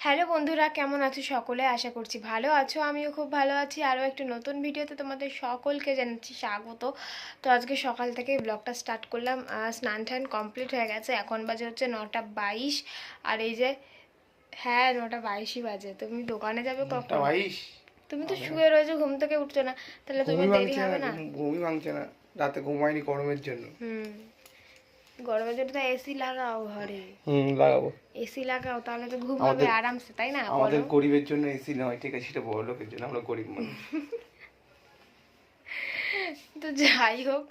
Hello বন্ধুরা কেমন আছো সকলে? আশা করছি ভালো আছো আমিও খুব ভালো আছি। আরও একটা নতুন ভিডিওতে তোমাদের সকলকে জানাচ্ছি স্বাগত। তো আজকে সকাল থেকে ব্লগটা স্টার্ট করলাম। স্নান টান কমপ্লিট হয়ে গেছে। এখন বাজে হচ্ছে নটা বাইশ। আর এই যে হ্যাঁ নটা বাইশই বাজে। তুমি দোকানে যাবে কখন? বাইশ। তুমি তো শুয়ে রয়েছো ঘুম থেকে উঠছো না। তাহলে তুমি ঘুমই দেরি হবে না? ঘুমই ভাঙছে না। রাতে ঘুমাইনি গরমের জন্য। হুম। গরমের জন্য তো এসি লাগাও ঘরে। হুম লাগাবো। এসি লাগাও তাহলে তো ঘুম হবে আরামসে তাই না আমাদের গরিবের জন্য এসি নয় ঠিক আছে সেটা বড় লোকের জন্য আমরা গরিব মানুষ। তো যাই হোক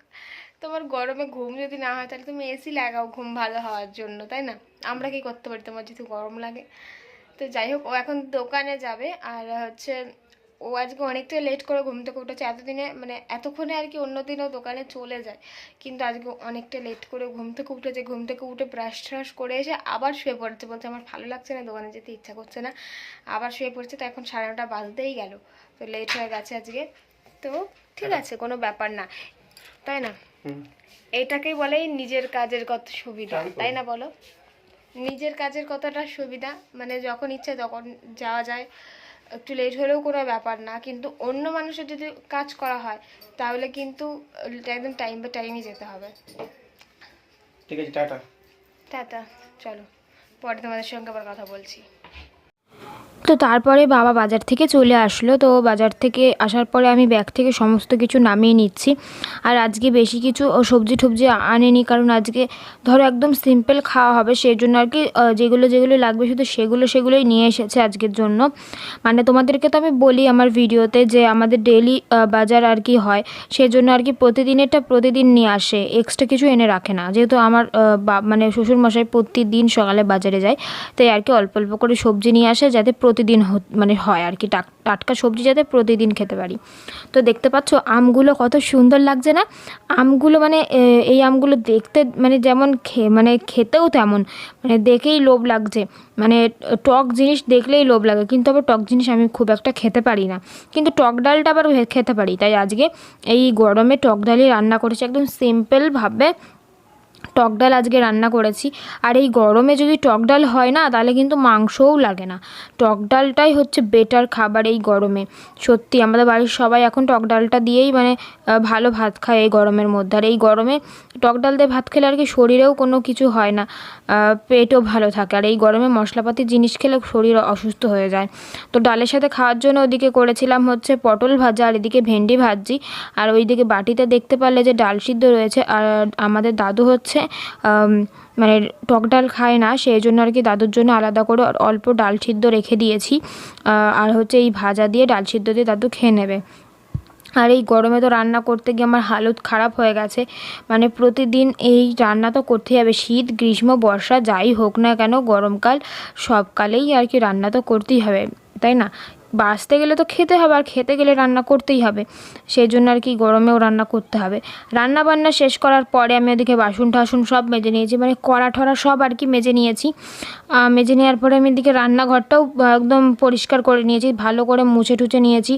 তোমার গরমে ঘুম যদি না হয় তাহলে তুমি এসি লাগাও ঘুম ভালো হওয়ার জন্য তাই না? আমরা কি করতে পারি? তোমার যেহেতু গরম লাগে। তো যাই হোক ও এখন দোকানে যাবে আর হচ্ছে ও আজকে অনেকটা লেট করে ঘুম থেকে উঠেছে। এতদিনে মানে এতক্ষণে আর কি অন্য দিনও দোকানে চলে যায়। কিন্তু আজকে অনেকটা লেট করে ঘুম থেকে উঠেছে। ঘুম থেকে উঠে ব্রাশ ট্রাশ করে এসে আবার শুয়ে পড়েছে বলছে আমার ভালো লাগছে না দোকানে যেতে ইচ্ছা করছে না। আবার শুয়ে পড়ছে তো এখন সাড়ে নটা বাজতেই গেল। তো লেট হয়ে গেছে আজকে। তো ঠিক আছে কোনো ব্যাপার না। তাই না? এটাকেই বলে নিজের কাজের কত সুবিধা তাই তাই না বলো? নিজের কাজের কতটা সুবিধা? মানে যখন ইচ্ছে তখন যাওয়া যায়। একটু লেট হলেও কোনো ব্যাপার না কিন্তু অন্য মানুষের যদি কাজ করা হয় তাহলে কিন্তু একদম টাইম বা টাইমই যেতে হবে। ঠিক আছে টাটা। টাটা চলো। পরে তোমাদের সঙ্গে আবার কথা বলছি। তো তারপরে বাবা বাজার থেকে চলে আসলো। তো বাজার থেকে আসার পরে আমি ব্যাগ থেকে সমস্ত কিছু নামিয়ে নিচ্ছি। আর আজকে বেশি কিছু সবজি টবজি আনেনি কারণ আজকে ধরো একদম সিম্পল খাওয়া হবে। সেই জন্য আর কি যেগুলো যেগুলো লাগবে শুধু সেগুলো সেগুলোই নিয়ে এসেছে আজকের জন্য। মানে তোমাদেরকে তো আমি বলি আমার ভিডিওতে যে আমাদের ডেলি বাজার আর কি হয়। সেই জন্য আর কি প্রতিদিনেরটা প্রতিদিন নিয়ে আসে। এক্সট্রা কিছু এনে রাখে না। যেহেতু আমার মানে শ্বশুরমশাই প্রতিদিন সকালে বাজারে যায়। তাই আর কি অল্প অল্প করে সবজি নিয়ে আসে যাতে প্রতিদিন মানে হয় আর কি টাটকা সবজি যাতে প্রতিদিন খেতে পারি। তো দেখতে পাচ্ছ আমগুলো কত সুন্দর লাগছে না? আমগুলো মানে এই আমগুলো দেখতে মানে যেমন মানে খেতেও তেমন মানে দেখেই লোভ লাগছে। মানে টক জিনিস দেখলেই লোভ লাগে, কিন্তু আবার টক জিনিস আমি খুব একটা খেতে পারি না। কিন্তু টক ডালটা আবার খেতে পারি। তাই আজকে এই গরমে টক ডালই রান্না করেছি, একদম সিম্পলভাবে টক ডাল আজকে রান্না করেছি। আর এই গরমে যদি টক ডাল হয় না, তাহলে কিন্তু মাংসও লাগে না। টক ডালটাই হচ্ছে বেটার খাবার এই গরমে। সত্যি, আমাদের বাড়ির সবাই এখন টক ডালটা দিয়েই মানে ভালো ভাত খায় এই গরমের মধ্যে। আর এই গরমে টক ডাল দিয়ে ভাত খেলে আর কি শরীরেও কোনো কিছু হয় না। পেটও ভালো থাকে। আর এই গরমে মশলাপাতি জিনিস খেলে শরীর অসুস্থ হয়ে যায়। তো ডালের সাথে খাওয়ার জন্য ওদিকে করেছিলাম হচ্ছে পটল ভাজা, আর এদিকে ভেন্ডি ভাজি। আর ওইদিকে বাটিতে দেখতে পারলে যে ডাল সিদ্ধ রয়েছে, আর আমাদের দাদু হচ্ছে মানে টক ডাল খায় না, সেই জন্য আর কি দাদুর জন্য আলাদা করে অল্প ডাল সিদ্ধ রেখে দিয়েছি। আর হচ্ছে এই ভাজা দিয়ে, ডাল সিদ্ধ দিয়ে দাদু খেয়ে নেবে। আর এই গরমে তো রান্না করতে গিয়ে আমার হালত খারাপ হয়ে গেছে। মানে প্রতিদিন এই রান্না তো করতেই হবে। শীত, গ্রীষ্ম, বর্ষা, যাই হোক না কেন, গরমকাল, সবকালেই আর কি রান্না তো করতেই হবে, তাই না? বাঁচতে গেলে তো খেতে হবে, আর খেতে গেলে রান্না করতেই হবে। সেই জন্য আর কি গরমেও রান্না করতে হবে। রান্না বান্না শেষ করার পরে আমি ওদিকে বাসন টাসন সব মেজে নিয়েছি মানে কড়া ঠরা সব আর কি মেজে নিয়েছি। মেজে নেওয়ার পরে আমি এদিকে রান্নাঘরটাও একদম পরিষ্কার করে নিয়েছি, ভালো করে মুছে টুছে নিয়েছি।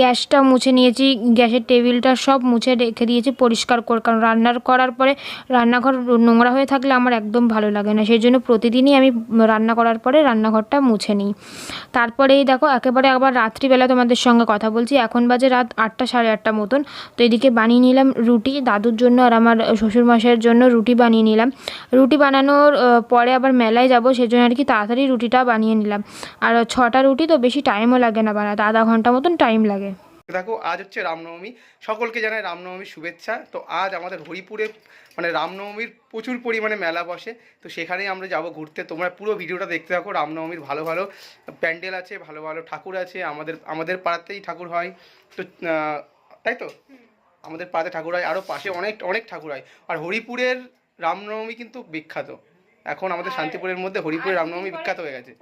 গ্যাসটা মুছে নিয়েছি, গ্যাসের টেবিলটা সব মুছে রেখে দিয়েছি পরিষ্কার করে, কারণ রান্নার করার পরে রান্নাঘর নোংরা হয়ে থাকলে আমার একদম ভালো লাগে না। সেই জন্য প্রতিদিনই আমি রান্না করার পরে রান্নাঘরটা মুছে নিই। তারপরেই দেখো একেবারে আবার রাত্রিবেলা তোমাদের সঙ্গে কথা বলছি। এখন বাজে রাত আটটা সাড়ে আটটা মতন। তো এদিকে বানিয়ে নিলাম রুটি, দাদুর জন্য আর আমার শ্বশুরমশাইয়ের জন্য রুটি বানিয়ে নিলাম। রুটি বানানোর পরে আবার মেলায় যাব, সেজন্য আর কি তাড়াতাড়ি রুটিটা বানিয়ে নিলাম। আর ছটা রুটি তো বেশি টাইমও লাগে না বানাতে, আধা ঘণ্টা মতন টাইম লাগে। দেখো, আজ হচ্ছে রামনবমী। সকলকে জানাই রামনবমীর শুভেচ্ছা। তো আজ আমাদের হরিপুরে মানে রামনবমীর প্রচুর পরিমাণে মেলা বসে। তো সেখানেই আমরা যাব ঘুরতে। তোমরা পুরো ভিডিওটা দেখতে থাকো। রামনবমীর ভালো ভালো প্যান্ডেল আছে, ভালো ভালো ঠাকুর আছে। আমাদের আমাদের পাড়াতেই ঠাকুর হয়। তো তাই তো? আমাদের পাড়াতে ঠাকুর হয়। আরও পাশে অনেক অনেক ঠাকুর হয়। আর হরিপুরের রামনবমী কিন্তু বিখ্যাত। এখন আমাদের শান্তিপুরের মধ্যে হরিপুরের রামনবমী বিখ্যাত হয়ে গেছে।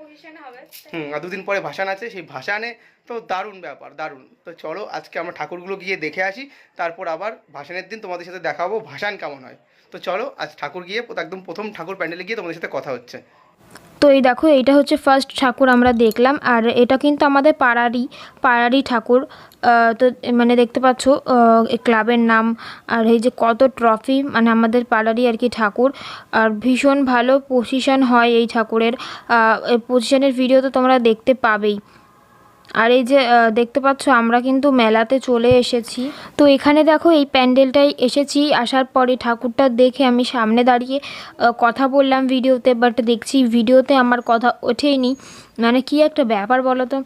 হুম আর দুদিন পরে ভাসান আছে সেই ভাসানে তো দারুণ ব্যাপার দারুণ। তো চলো আজকে আমরা ঠাকুরগুলো গিয়ে দেখে আসি তারপর আবার ভাসানের দিন তোমাদের সাথে দেখাবো ভাসান কেমন হয়। তো চলো আজ ঠাকুর গিয়ে একদম প্রথম ঠাকুর প্যান্ডেলে গিয়ে তোমাদের সাথে কথা হচ্ছে। তো এই দেখো, এইটা হচ্ছে ফার্স্ট ঠাকুর আমরা দেখলাম, আর এটা কিন্তু আমাদের পাড়ারই পাড়ারই ঠাকুর। তো মানে দেখতে পাচ্ছ ক্লাবের নাম, আর এই যে কত ট্রফি মানে আমাদের পাড়ারই আর কি ঠাকুর। আর ভীষণ ভালো পজিশন হয় এই ঠাকুরের। পজিশনের ভিডিও তো তোমরা দেখতে পাবেই। আর এই যে দেখতে পাচ্ছ, আমরা কিন্তু মেলাতে চলে এসেছি। তো এখানে দেখো, এই প্যান্ডেলটাই এসেছি। আসার পরে ঠাকুরটা দেখে আমি সামনে দাঁড়িয়ে কথা বললাম ভিডিওতে বাট দেখছি ভিডিওতে আমার কথা ওঠেইনি মানে কি একটা ব্যাপার বলো তো?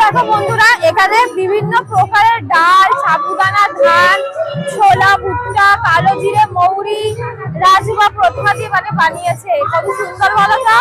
দেখো বন্ধুরা, এখানে বিভিন্ন প্রকারের ডাল সাবুদানা ধান, ছোলা, ভুট্টা, কালো জিরে, মৌরি রাজমা প্রতিমা দিয়ে মানে বানিয়েছে। কত সুন্দর বলো তো?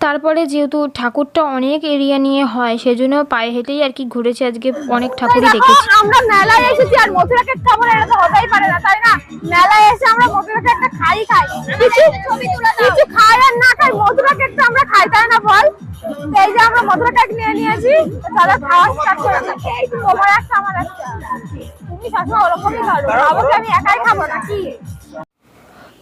তারপরে যেহেতু ঠাকুরটা অনেক এরিয়া নিয়ে হয় সেজন্য পায়ে হেঁটেই আর কি ঘুরেছি। আজকে অনেক ঠাকুরই দেখেছি। আমরা মেলায় এসেছি আর মথুরা কেক খাব না এটা তো হতেই পারে না তাই না? মেলায় এসে আমরা মথুরা কেকটা খাই খাই। কিছু ছবি তোলা কিছু খাই আর না খাই মথুরা কেকটা আমরা খাই তাই না বল? এই যে আমরা মথুরা কেক নিয়ে নিয়েছি দাদা খাওয়া স্টার্ট করে দাও। তোমার একটা আমার একটা। তুমি সবসময় ওরকমই করো। বাবুকে আমি একাই খাব নাকি?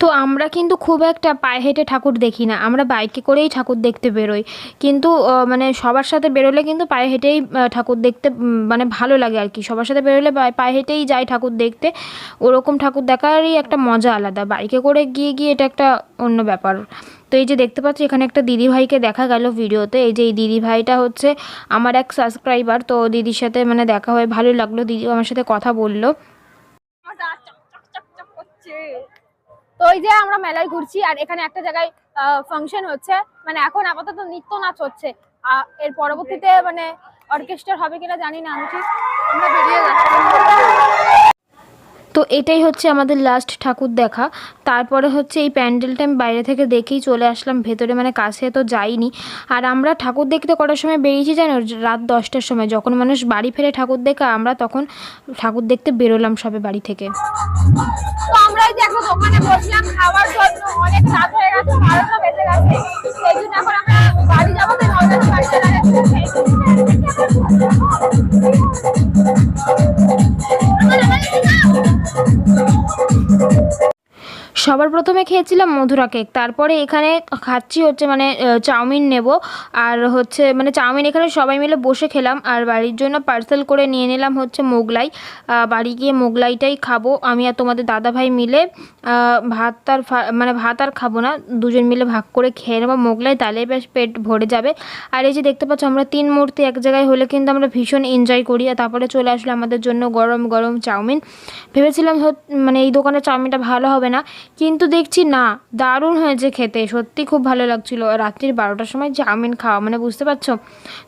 তো আমরা কিন্তু খুব একটা পায়ে হেঁটে ঠাকুর দেখি না। আমরা বাইকে করেই ঠাকুর দেখতে বেরোই। কিন্তু মানে সবার সাথে বেরোলে কিন্তু পায়ে হেঁটেই ঠাকুর দেখতে মানে ভালো লাগে আর কি। সবার সাথে বেরোলে পায়ে- হেঁটেই যাই ঠাকুর দেখতে। ওরকম ঠাকুর দেখারই একটা মজা আলাদা। বাইকে করে গিয়ে গিয়ে এটা একটা অন্য ব্যাপার। তো এই যে দেখতে পাচ্ছি, এখানে একটা দিদিভাইকে দেখা গেল ভিডিওতে। এই যে এই দিদিভাইটা হচ্ছে আমার এক সাবস্ক্রাইবার। তো দিদির সাথে মানে দেখা হয়ে ভালো লাগল। দিদি আমার সাথে কথা বলল। তো ওই যে আমরা মেলায় ঘুরছি, আর এখানে একটা জায়গায় ফাংশন হচ্ছে। মানে এখন আপাতত নৃত্য নাচ হচ্ছে। এর পরবর্তীতে মানে অর্কেস্ট্রা হবে কিনা জানি না আমি ঠিক আমরা বেরিয়ে যাচ্ছি। তো এটাই হচ্ছে আমাদের লাস্ট ঠাকুর দেখা। তারপরে হচ্ছে এই প্যান্ডেলটা আমি বাইরে থেকে দেখেই চলে আসলাম, ভেতরে মানে কাছে তো যাইনি। আর আমরা ঠাকুর দেখতে করার সময় বেরিয়েছি জানো? রাত দশটার সময়। যখন মানুষ বাড়ি ফেরে ঠাকুর দেখে, আমরা তখন ঠাকুর দেখতে বেরোলাম সবে বাড়ি থেকে। সবার প্রথমে খেয়েছিলাম মধুরা কেক। তারপরে এখানে খাচ্ছি হচ্ছে মানে চাউমিন নেব। আর হচ্ছে মানে চাউমিন এখানে সবাই মিলে বসে খেলাম। আর বাড়ির জন্য পার্সেল করে নিয়ে নিলাম হচ্ছে মোগলাই। বাড়ি গিয়ে মোগলাইটাই খাব। আমি আর তোমাদের দাদাভাই মিলে ভাত আর মানে ভাত আর খাব না। দুজন মিলে ভাগ করে খেয়ে নেব। মোগলাই তাহলে বেশ পেট ভরে যাবে। আর এই যে দেখতে পাচ্ছ, আমরা তিন মূর্তি এক জায়গায় হলে কিন্তু আমরা ভীষণ এনজয় করি। আর তারপরে চলে আসলো আমাদের জন্য গরম গরম চাউমিন। ভেবেছিলাম মানে এই দোকানের চাউমিনটা ভালো হবে না। কিন্তু দেখছি না, দারুণ হয়েছে খেতে। সত্যি খুব ভালো লাগছিল। রাত্রির বারোটার সময় চাউমিন খাওয়া মানে বুঝতে পারছ?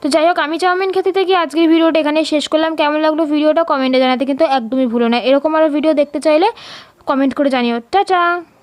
তো যাই হোক, আমি চাউমিন খেতে থেকে আজকের ভিডিওটা এখানে শেষ করলাম। কেমন লাগল ভিডিওটা কমেন্টে জানাতে কিন্তু একদমই ভুলো না। এরকম আরও ভিডিও দেখতে চাইলে কমেন্ট করে জানিও। টাটা!